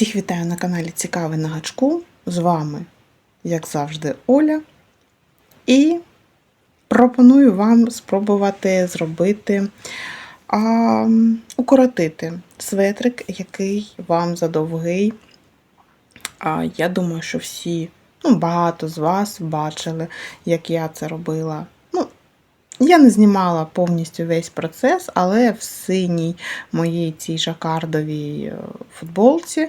Всіх вітаю на каналі Цікавий на гачку. З вами, як завжди, Оля. І пропоную вам спробувати зробити, а, укоротити светрик, який вам задовгий. А, я думаю, що всі, ну, багато з вас бачили, як я це робила. Я не знімала повністю весь процес, але в синій моїй цій жакардовій е, футболці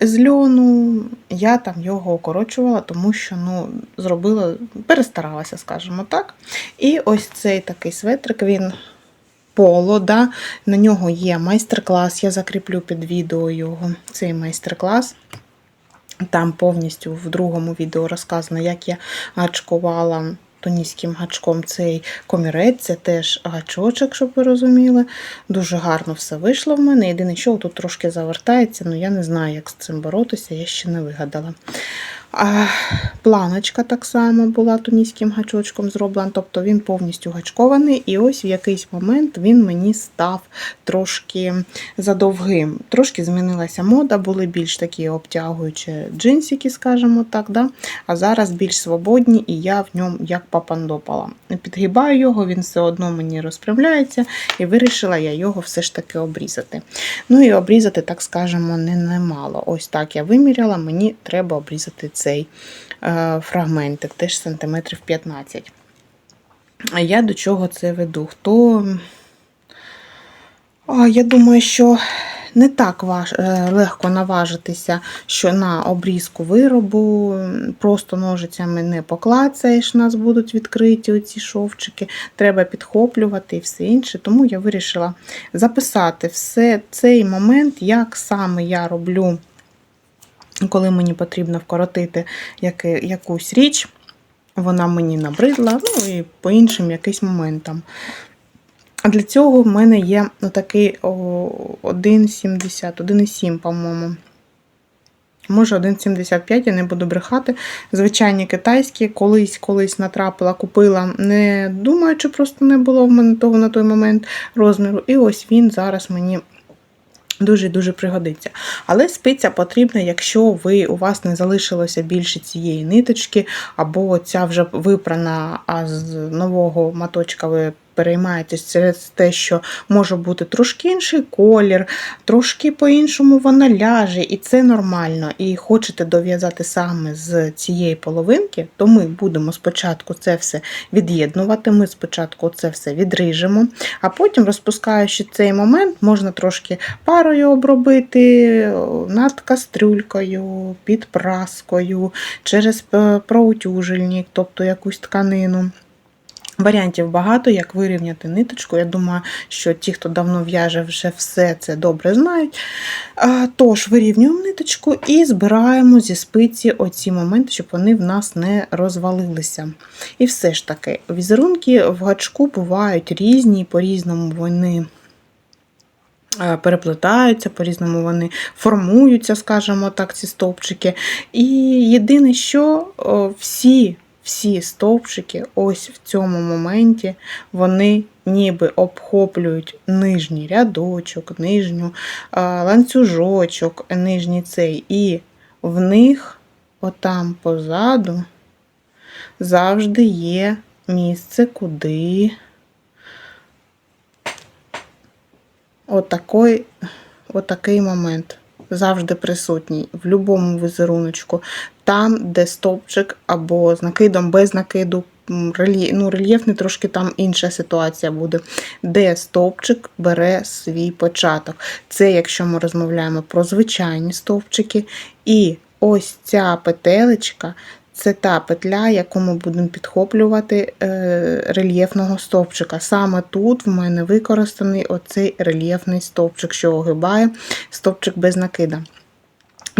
з льону я там його укорочувала, тому що ну, зробила, перестаралася, скажімо так. І ось цей такий светрик, він поло, да? на нього є майстер-клас, я закріплю під відео його, цей майстер-клас. Там повністю в другому відео розказано, як я гачкувала тонійським гачком цей комірець, це теж гачочок, щоб ви розуміли. Дуже гарно все вийшло в мене. Єдине, що тут трошки завертається, але я не знаю, як з цим боротися, я ще не вигадала. А, Планочка так само була тунійським гачочком зроблена, тобто він повністю гачкований, і ось в якийсь момент він мені став трошки задовгим. Трошки змінилася мода, були більш такі обтягуючі джинсики, скажімо так. да? А зараз більш свободні, і я в ньому як папандопала. Підгибаю його, він все одно мені розправляється, і вирішила я його все ж таки обрізати. Ну і обрізати, так скажемо, не немало. Ось так я виміряла, мені треба обрізати цей е, фрагментик, теж сантиметрів 15. А я до чого це веду? Хто. Я думаю, що не так важ... е, легко наважитися, що на обрізку виробу просто ножицями не поклацаєш, у нас будуть відкриті оці шовчики, треба підхоплювати і все інше. Тому я вирішила записати все цей момент, як саме я роблю коли мені потрібно вкоротити якусь річ, вона мені набридла, ну і по іншим якийсь моментам. Для цього в мене є такий 1,70, 1,7, по-моєму. Може, 1,75, я не буду брехати. Звичайні китайські, колись колись натрапила, купила, не думаючи, просто не було в мене того на той момент розміру. І ось він зараз мені Дуже-дуже пригодиться. Але спиця потрібна, якщо ви, у вас не залишилося більше цієї ниточки, або ця вже випрана, а з нового маточка ви переймаєтесь через те, що може бути трошки інший колір, трошки по-іншому вона ляже, і це нормально. І хочете дов'язати саме з цієї половинки, то ми будемо спочатку це все від'єднувати. Ми спочатку це все відріжемо, а потім, розпускаючи цей момент, можна трошки парою обробити над кастрюлькою, під праскою, через проутюжельник, тобто якусь тканину. Варіантів багато, як вирівняти ниточку. Я думаю, що ті, хто давно в'яже, вже все це добре знають. Тож, вирівнюємо ниточку і збираємо зі спиці оці моменти, щоб вони в нас не розвалилися. І все ж таки, візерунки в гачку бувають різні, по-різному вони. Переплетаються, по-різному вони формуються, скажімо так, ці стовпчики. І єдине, що всі всі стовпчики, ось в цьому моменті, вони ніби обхоплюють нижній рядочок, нижню ланцюжочок, нижній цей, і в них, отам позаду, завжди є місце, куди отакий, отакий момент завжди присутній в будь-якому візеруночку. Там, де стовпчик або з накидом, без накиду, ну, рельєфний трошки там інша ситуація буде, де стовпчик бере свій початок. Це якщо ми розмовляємо про звичайні стовпчики. І ось ця петелечка це та петля, яку ми будемо підхоплювати е, рельєфного стовпчика. Саме тут в мене використаний оцей рельєфний стовпчик, що огибає стовпчик без накида.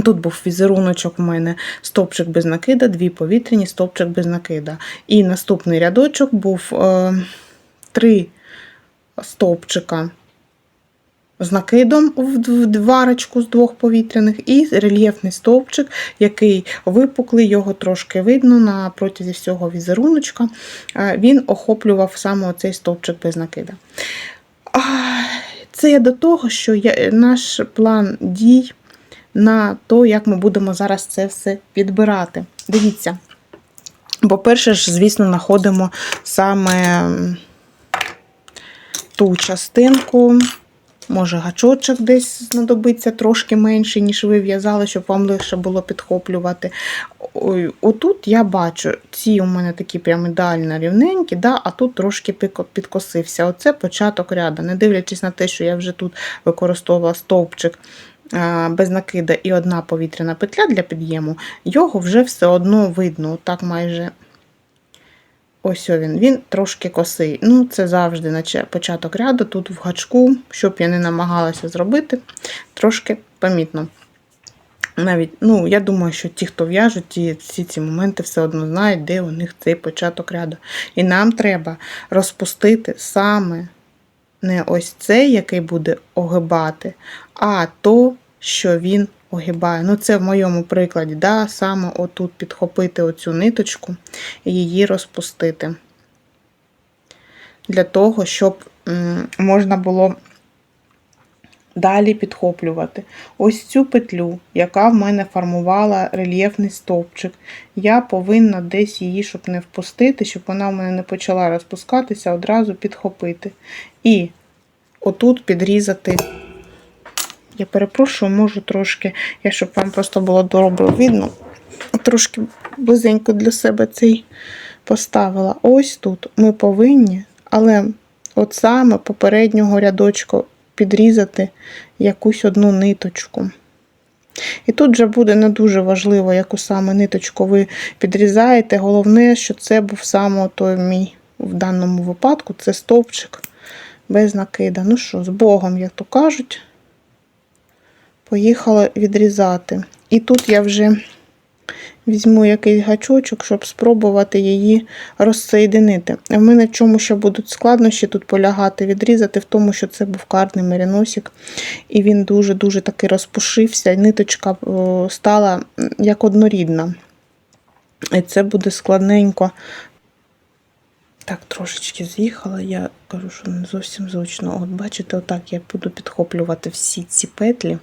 Тут був візеруночок у мене стовпчик без накида, дві повітряні, стовпчик без накида. І наступний рядочок був е, три стовпчика з накидом в дварочку з двох повітряних, і рельєфний стовпчик, який випуклий, його трошки видно на протязі всього візеруночка. Він охоплював саме цей стовпчик без накида. Це я до того, що я, наш план дій на то, як ми будемо зараз це все підбирати. Дивіться. Бо перше ж, звісно, знаходимо саме ту частинку. Може, гачочок десь знадобиться трошки менший, ніж ви в'язали, щоб вам легше було підхоплювати. Ой, Отут я бачу, ці у мене такі прям ідеально рівненькі, да, а тут трошки підкосився. Оце початок ряду. Не дивлячись на те, що я вже тут використовувала стовпчик без накида і одна повітряна петля для під'єму, його вже все одно видно. Отак майже Ось він, він трошки косий. Ну, це завжди наче початок ряду. Тут в гачку, щоб я не намагалася зробити, трошки помітно. Навіть, ну, я думаю, що ті, хто в'яжуть, ті, всі ці моменти все одно знають, де у них цей початок ряду. І нам треба розпустити саме не ось цей, який буде огибати, а то, що він огибає. Ну, це в моєму прикладі, да, саме отут підхопити оцю ниточку і її розпустити. Для того, щоб можна було далі підхоплювати. Ось цю петлю, яка в мене формувала рельєфний стовпчик, я повинна десь її, щоб не впустити, щоб вона в мене не почала розпускатися, одразу підхопити. І отут підрізати. Я перепрошую, можу трошки, я щоб вам просто було добре видно, трошки близенько для себе цей поставила. Ось тут ми повинні, але от саме попереднього рядочку підрізати якусь одну ниточку. І тут вже буде не дуже важливо, яку саме ниточку ви підрізаєте. Головне, що це був саме той мій в даному випадку це стовпчик без накида. Ну що, з Богом, як то кажуть, поїхала відрізати. І тут я вже візьму якийсь гачочок, щоб спробувати її розсоєдинити. В мене в чому ще будуть складнощі тут полягати, відрізати в тому, що це був карний мериносик, і він дуже-дуже таки розпушився, і ниточка стала як однорідна. І це буде складненько. Так, трошечки з'їхала, я кажу, що не зовсім зручно. От бачите, отак я буду підхоплювати всі ці петлі,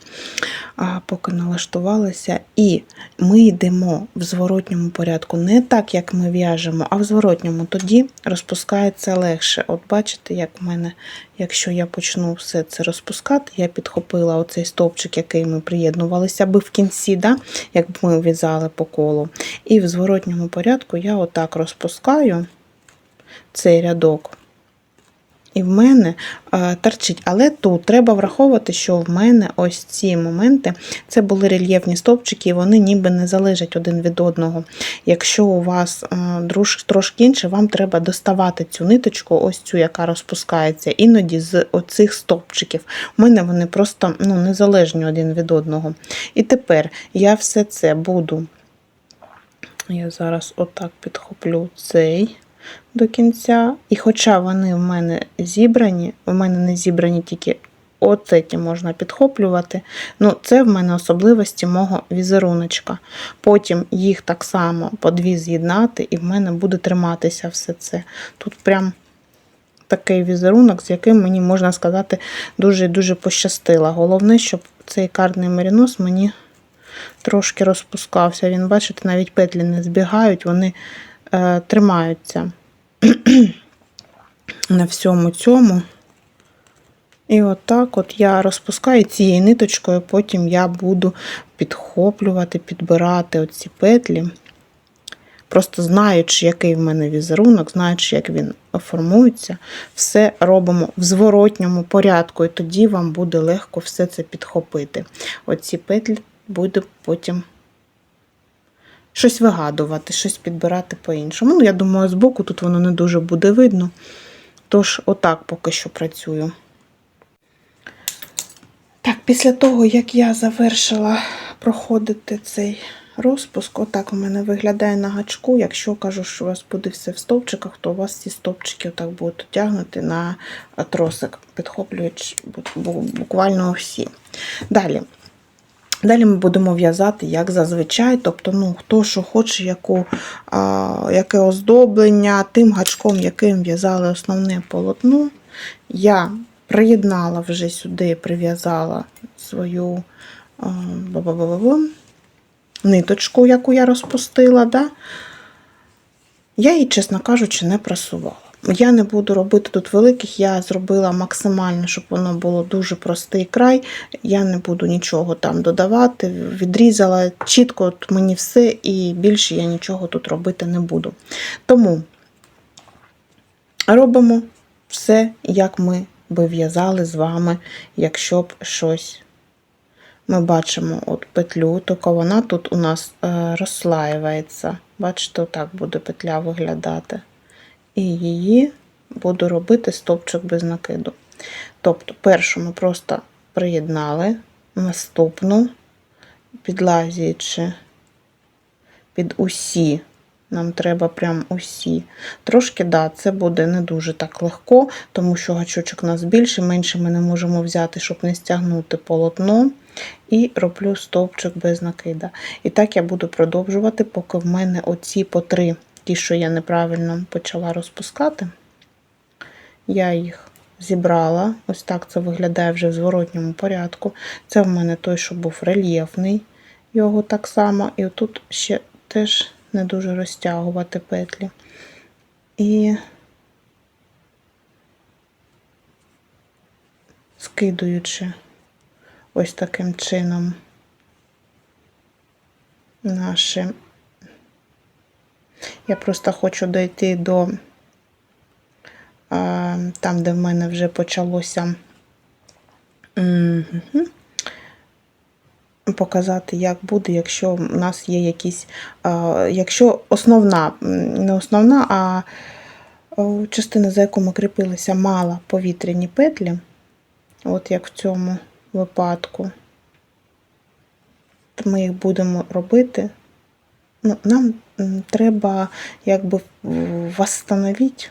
а, поки налаштувалася. І ми йдемо в зворотньому порядку, не так, як ми в'яжемо, а в зворотньому. Тоді розпускається легше. От бачите, як в мене, якщо я почну все це розпускати, я підхопила оцей стовпчик, який ми приєднувалися би в кінці, да? як ми в'язали по колу. І в зворотньому порядку я отак розпускаю цей рядок. І в мене торчить. Але тут треба враховувати, що в мене ось ці моменти це були рельєфні стовпчики, і вони ніби не залежать один від одного. Якщо у вас трошки інше, вам треба доставати цю ниточку, ось цю, яка розпускається, іноді з оцих стовпчиків. У мене вони просто ну, незалежні один від одного. І тепер я все це буду. Я зараз отак підхоплю цей до кінця. І хоча вони в мене зібрані, в мене не зібрані тільки оцеті можна підхоплювати. Ну, це в мене особливості мого візеруночка. Потім їх так само по дві з'єднати, і в мене буде триматися все це. Тут прям такий візерунок, з яким мені, можна сказати, дуже-дуже пощастило. Головне, щоб цей карний меринос мені трошки розпускався. Він, бачите, навіть петлі не збігають, вони е, тримаються на всьому цьому. І отак от я розпускаю цією ниточкою, потім я буду підхоплювати, підбирати оці петлі. Просто знаючи, який в мене візерунок, знаючи, як він формується, все робимо в зворотньому порядку, і тоді вам буде легко все це підхопити. Оці петлі буду потім щось вигадувати, щось підбирати по-іншому. Ну, я думаю, збоку тут воно не дуже буде видно. Тож, отак поки що працюю. Так, після того, як я завершила проходити цей розпуск, отак у мене виглядає на гачку. Якщо кажу, що у вас буде все в стовпчиках, то у вас ці стовпчики отак будуть тягнути на тросик, підхоплюючи буквально всі. Далі. Далі ми будемо в'язати, як зазвичай, тобто, ну, хто що хоче, яку, а, яке оздоблення, тим гачком, яким в'язали основне полотно. Я приєднала вже сюди, прив'язала свою а, ба-ба-ба-ба-ба, ниточку, яку я розпустила. Да? Я її, чесно кажучи, не прасувала. Я не буду робити тут великих, я зробила максимально, щоб воно було дуже простий край. Я не буду нічого там додавати, відрізала чітко от мені все, і більше я нічого тут робити не буду. Тому робимо все, як ми би в'язали з вами, якщо б щось. Ми бачимо от петлю, тільки вона тут у нас е, розслаюється. Бачите, отак буде петля виглядати. І її буду робити стовпчик без накиду. Тобто, першу ми просто приєднали, наступну, підлазюючи під усі. Нам треба прям усі. Трошки, да, це буде не дуже так легко, тому що гачочок у нас більше, менше ми не можемо взяти, щоб не стягнути полотно. І роблю стовпчик без накида. І так я буду продовжувати, поки в мене оці по три, ті, що я неправильно почала розпускати. Я їх зібрала. Ось так це виглядає вже в зворотньому порядку. Це в мене той, що був рельєфний, його так само. І отут ще теж не дуже розтягувати петлі. І скидуючи ось таким чином наші. Я просто хочу дойти до там, де в мене вже почалося показати, як буде, якщо в нас є якісь, якщо основна, не основна, а частина, за яку ми кріпилися, мала повітряні петлі, от як в цьому випадку, то ми їх будемо робити. Ну, нам треба якби восстановити,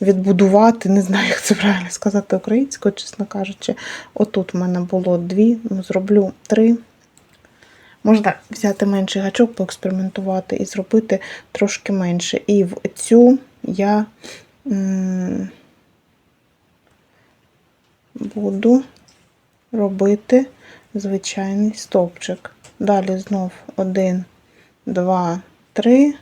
відбудувати, не знаю, як це правильно сказати українською, чесно кажучи. Отут в мене було дві, ну, зроблю три. Можна взяти менший гачок, поекспериментувати і зробити трошки менше. І в цю я буду робити звичайний стовпчик. Далі знов один, два, три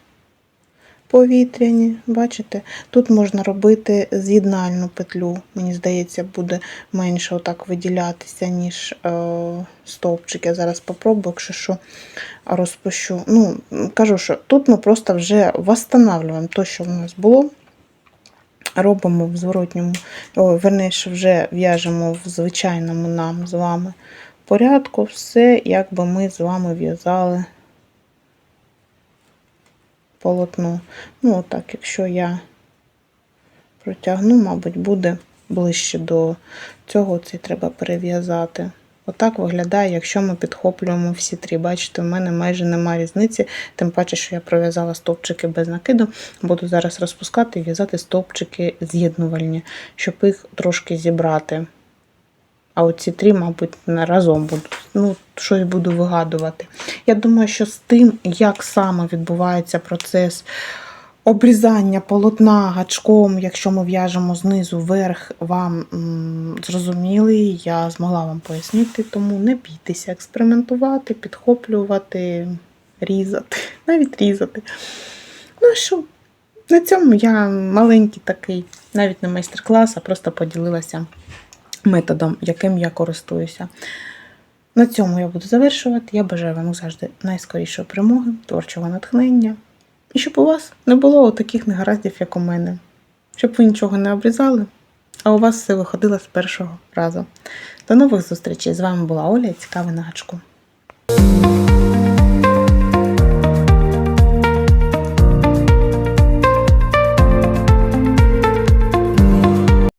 повітряні. Бачите? Тут можна робити з'єднальну петлю. Мені здається, буде менше отак виділятися, ніж е, стовпчик. Я зараз попробую, якщо що розпущу. Ну, кажу, що тут ми просто вже восстанавливаємо те, що в нас було. Робимо в зворотньому, о, верніше, вже в'яжемо в звичайному нам з вами порядку все, як би ми з вами в'язали полотно. Ну, отак, якщо я протягну, мабуть, буде ближче до цього, це треба перев'язати. Отак виглядає, якщо ми підхоплюємо всі три. Бачите, в мене майже немає різниці, тим паче, що я пров'язала стовпчики без накиду. Буду зараз розпускати і в'язати стовпчики з'єднувальні, щоб їх трошки зібрати. А оці три, мабуть, разом будуть. Ну, щось буду вигадувати. Я думаю, що з тим, як саме відбувається процес обрізання полотна гачком, якщо ми в'яжемо знизу вверх, вам м, зрозумілий, я змогла вам пояснити, тому не бійтеся експериментувати, підхоплювати, різати, навіть різати. Ну що, на цьому я маленький такий, навіть не майстер-клас, а просто поділилася методом, яким я користуюся. На цьому я буду завершувати. Я бажаю вам завжди найскорішої перемоги, творчого натхнення. І щоб у вас не було таких негараздів, як у мене. Щоб ви нічого не обрізали, а у вас все виходило з першого разу. До нових зустрічей! З вами була Оля і цікавий на гачку.